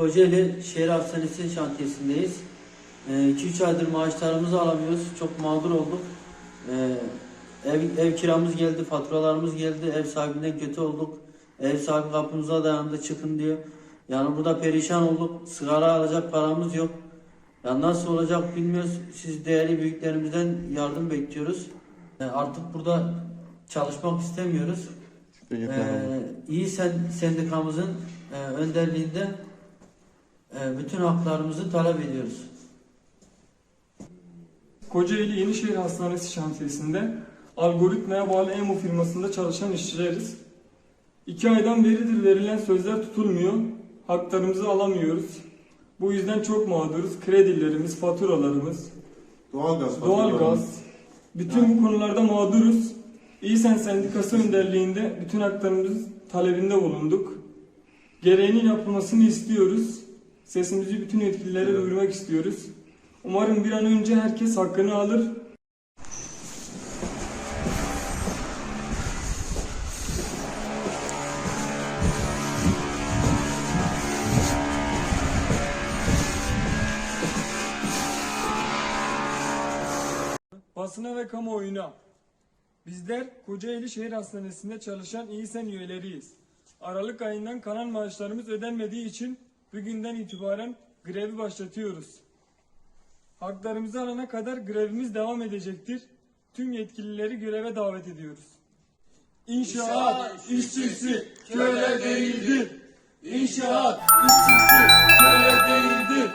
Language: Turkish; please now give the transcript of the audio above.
Kocaeli Şehir Hastanesi şantiyesindeyiz. 2-3 aydır maaşlarımızı alamıyoruz. Çok mağdur olduk. Ee, ev, ev kiramız geldi, faturalarımız geldi. Ev sahibinden kötü olduk. Ev sahibi kapımıza dayandı çıkın diyor. Yani burada perişan olduk. Sigara alacak paramız yok. Ya nasıl olacak bilmiyoruz. Siz değerli büyüklerimizden yardım bekliyoruz. Ee, artık burada çalışmak istemiyoruz. Ee, iyi sen sendikamızın e, önderliğinde bütün haklarımızı talep ediyoruz. Kocaeli Yenişehir Hastanesi şantiyesinde algoritmaya bağlı EMO firmasında çalışan işçileriz. İki aydan beridir verilen sözler tutulmuyor. Haklarımızı alamıyoruz. Bu yüzden çok mağduruz. Kredilerimiz, faturalarımız, Doğalgaz doğalgaz. Bütün bu konularda mağduruz. İYSEN Sendikası önderliğinde bütün haklarımız talebinde bulunduk. Gereğinin yapılmasını istiyoruz. Sesimizi bütün yetkililere duyurmak istiyoruz. Umarım bir an önce herkes hakkını alır. Basına ve kamuoyuna. Bizler Kocaeli Şehir Hastanesi'nde çalışan İYSEN üyeleriyiz. Aralık ayından kalan maaşlarımız ödenmediği için bugünden itibaren grevi başlatıyoruz. Haklarımızı alana kadar grevimiz devam edecektir. Tüm yetkilileri göreve davet ediyoruz. İnşaat işçisi köle değildir. İnşaat işçisi köle değildir.